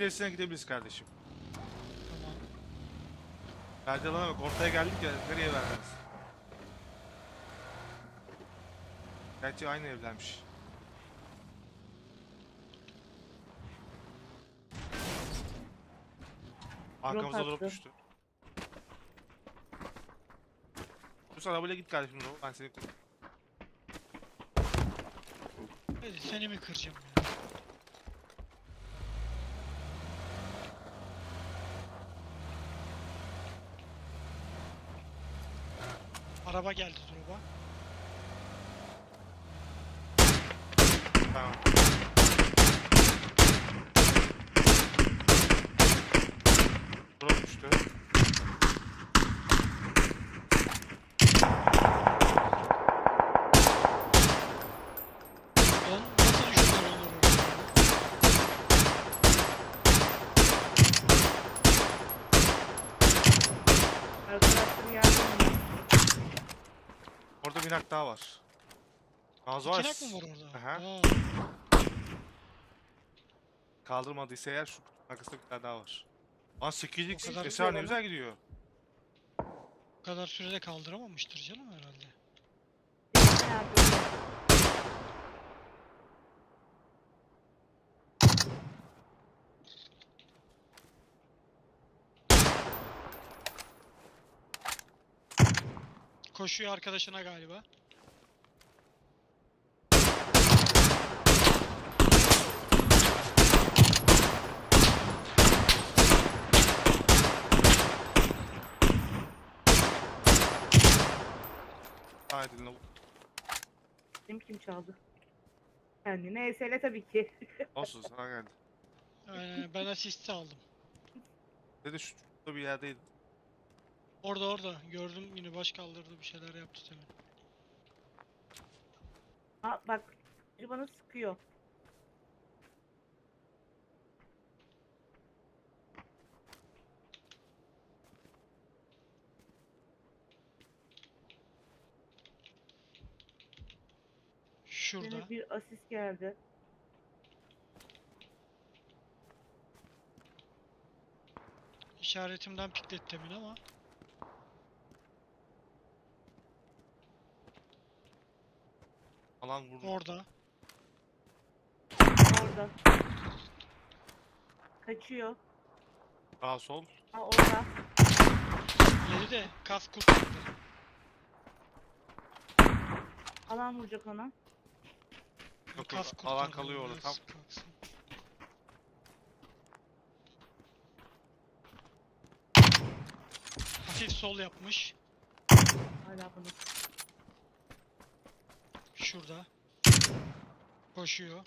ilerisine gidebiliriz kardeşim. Tamam. Perdalana bak ortaya geldik ya nereye vermez. Gerçi aynı evlenmiş. Arkamıza drop düştü. Sus arabayla git kardeşim. Ben seni Hadi seni mi kıracağım ya? Araba geldi drop'a. Tamam. Drop düştü. Lan nasıl düşman olur orada? Arkadaşlar yardım edin. Orada bir nak daha var. Ağzı İki nak mı var orada? Aha. Kaldırmadıysa eğer şu arkasında bir tane daha var. Lan 8x O kadar Esra ne güzel gidiyor. bu kadar sürede kaldıramamıştır canım herhalde. Koşuyor arkadaşına galiba. Haydi lan. Kim kim çaldı? Kendine ESL tabii ki. Olsun sana geldi. Aynen ben asisti aldım. Dedi şu şurada bir yerdeydi. Orada orada gördüm yine baş kaldırdı bir şeyler yaptı tabii. Ha bak. biri bana sıkıyor. Şurada. Yine bir asist geldi. İşaretimden pikletti demin ama. Alan vurdu. Orada. Orada. Kaçıyor. Sağ sol. Ha orada. Yedi de kas kurtardı. Alan vuracak ona. Kas alan kalıyor orada tam. Hafif sol yapmış. Hala bunu. Şurada. Koşuyor.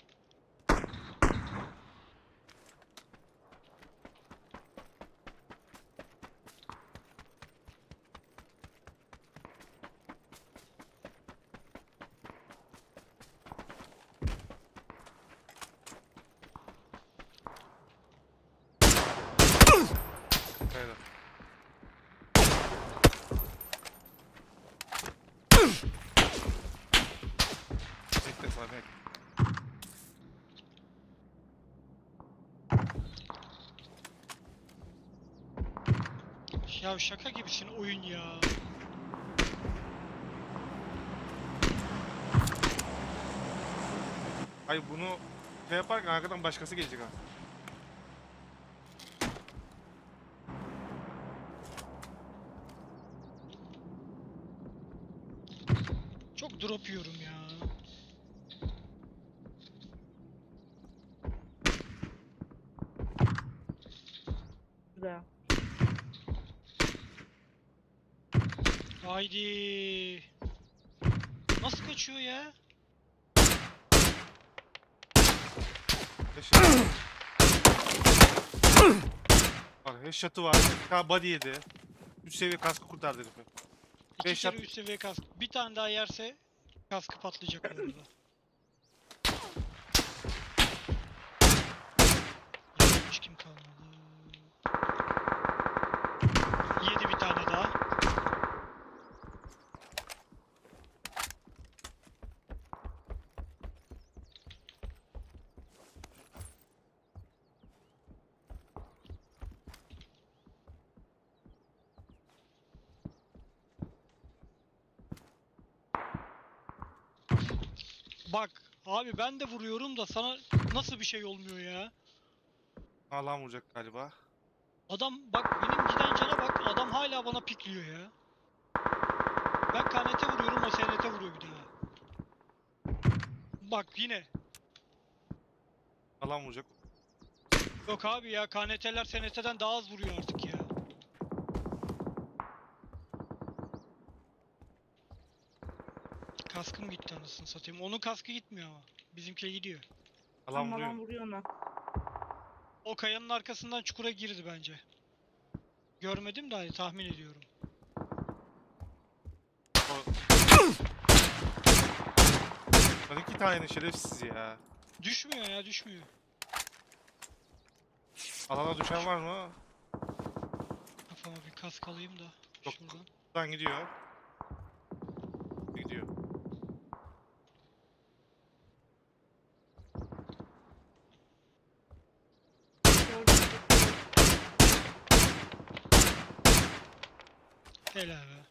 Bekle sana bekle. Ya şaka gibisin oyun ya. Hayır bunu şey yaparken arkadan başkası gelecek ha. Çok drop yiyorum ya. Burada. Haydi. Nasıl kaçıyor ya? Headshot. Var headshot'ı var. Tane body yedi. 3 seviye kaskı kurtardı herifi. İki Beş kere at- üst seviye kask. Bir tane daha yerse kaskı patlayacak orada. Hiç kim kalmadı. Yedi bir tane daha. Bak abi ben de vuruyorum da sana nasıl bir şey olmuyor ya? Alan vuracak galiba. Adam bak benim giden cana bak adam hala bana pikliyor ya. Ben KNT vuruyorum o SNT vuruyor bir daha. Bak yine. Alan vuracak. Yok abi ya KNT'ler SNT'den daha az vuruyor artık ya. Kaskım gitti anasını satayım. Onun kaskı gitmiyor ama. Bizimki gidiyor. Alan vuruyor. lan vuruyor ona. O kayanın arkasından çukura girdi bence. Görmedim de hani tahmin ediyorum. Lan iki tane şerefsiz ya. Düşmüyor ya düşmüyor. Alana düşen var mı? Kafama bir kask alayım da. Yok. Şuradan. Buradan gidiyor. Gidiyor. Gördüm. Helal be.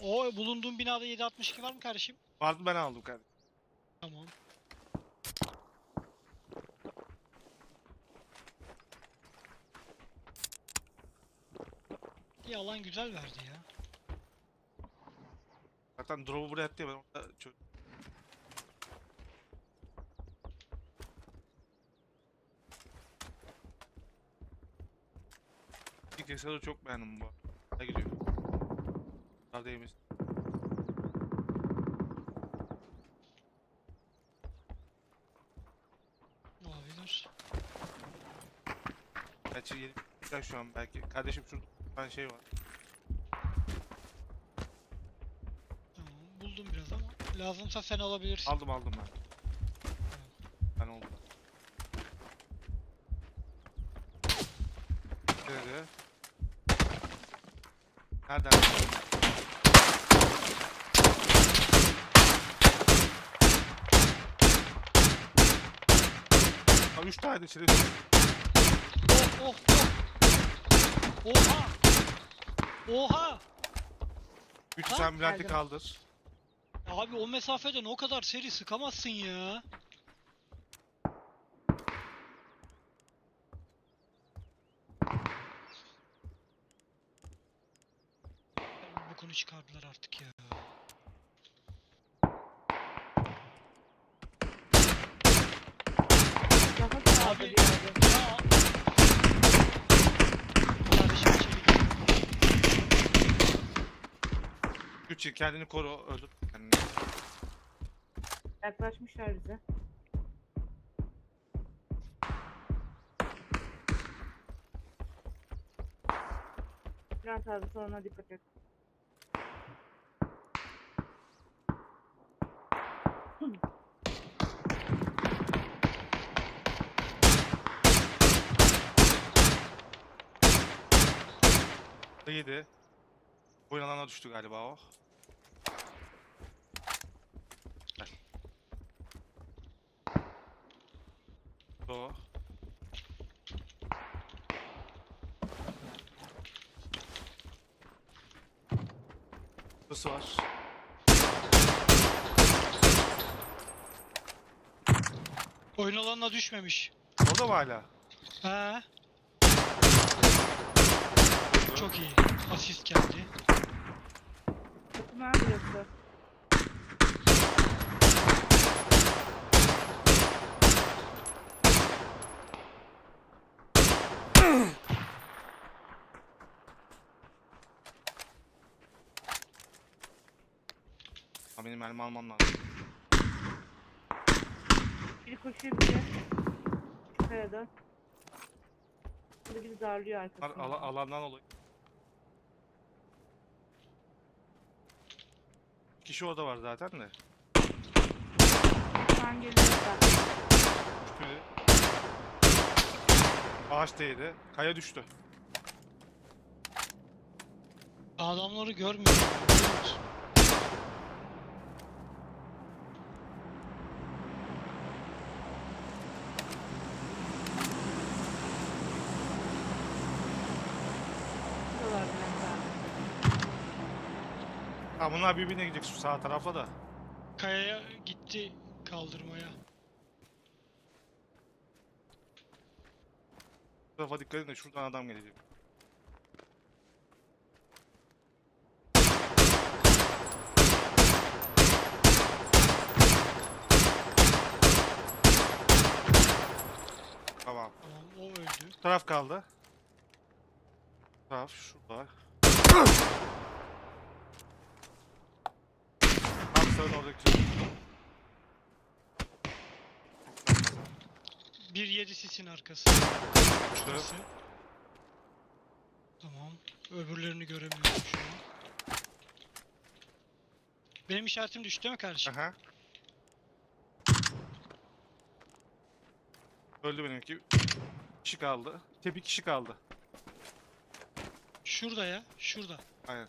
O bulunduğum binada 762 var mı kardeşim? Vardı ben aldım kardeşim. Tamam. İyi alan güzel verdi ya. Zaten drop'u buraya attı ya ben orada çö- Eserleri çok beğendim bu. Ne gidiyor? Neredeymiş? Olabilir. Gerçi yeni bir şu an belki. Kardeşim şurada tane şey var. Tamam buldum biraz ama lazımsa sen alabilirsin. Aldım aldım ben. Ben oldu. Nerede? Nereden? Ha 3 tane şerefsiz. Oh oh oh. Oha. Oha. Güç Ha, sen Bülent'i geldim. kaldır. Abi o mesafeden o kadar seri sıkamazsın ya. Bu konu çıkardılar artık ya. Daha da Abi- abi. Ya. Kardeşim çelik. Güç kendini koru öldür kendini. Yaklaşmışlar bize. Bülent abi sonra dikkat et. Yedi. Oyun alana düştü galiba o. Gel. O. Burası var. Oyun alanına düşmemiş. Orada mı hala? He. Çok iyi. Asist geldi. Kapı nerede burası? Ha benim elimi almam lazım. Biri koşuyor bize. Şu kayada. Burada bizi darlıyor Al, arkasında. ala- alandan dolayı. Kişi orada var zaten de. Şu an geliyor da. Düştü. Ağaç değdi. Kaya düştü. Adamları görmüyorum. biliyor musun? Şuradalar Bülent abi. Ha bunlar birbirine gidecek şu sağ tarafa da. kayaya gitti kaldırmaya. Bu tarafa dikkat edin de şuradan adam gelecek. Tamam. Tamam o öldü. Bu taraf kaldı. Bu taraf şurada. Sağın oradaki çocuk. 1.7 sisin arkası. Şurası. Tamam. Öbürlerini göremiyorum şu an. Benim işaretim düştü değil mi kardeşim? Aha. Öldü benimki. Kişi kaldı. Tepi kişi kaldı. Şurada ya. Şurada. Aynen.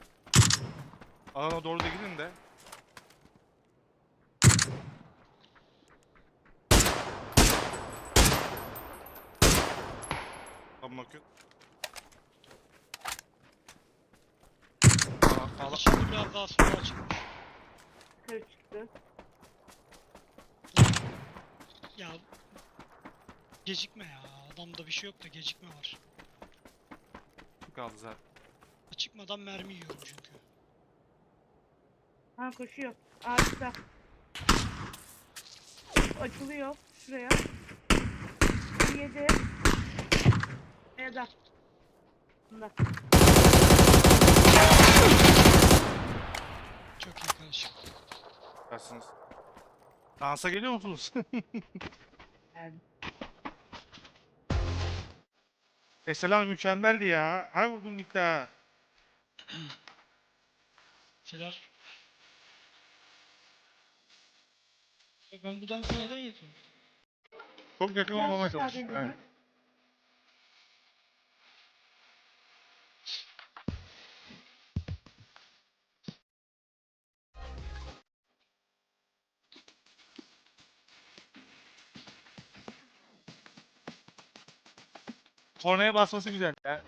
Alana doğru da gidin de. Aa, Ama ala- şimdi biraz daha sola açılmış. Yukarı çıktı. Ya gecikme ya. Adamda bir şey yok da gecikme var. kaldı zaten. Çıkmadan mermi yiyorum çünkü. Ha koşuyor. Ağaçta. Açılıyor. Şuraya. Yedi. Kayada. Bunda. Çok iyi kardeşim. Dersiniz. Dansa geliyor musunuz? Yani. Eselam mükemmeldi ya. Hay vurdum gitti ha. Şeyler. E Ben buradan neden yedim? Çok yakın olmamaya çalıştım. Evet. Kornaya basması güzel ya.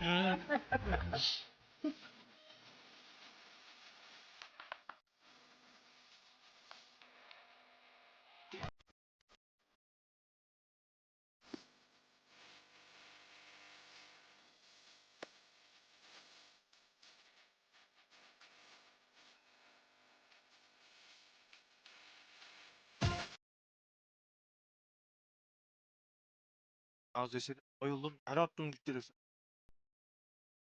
Az eseri bayıldım. Her attım gitti resmen.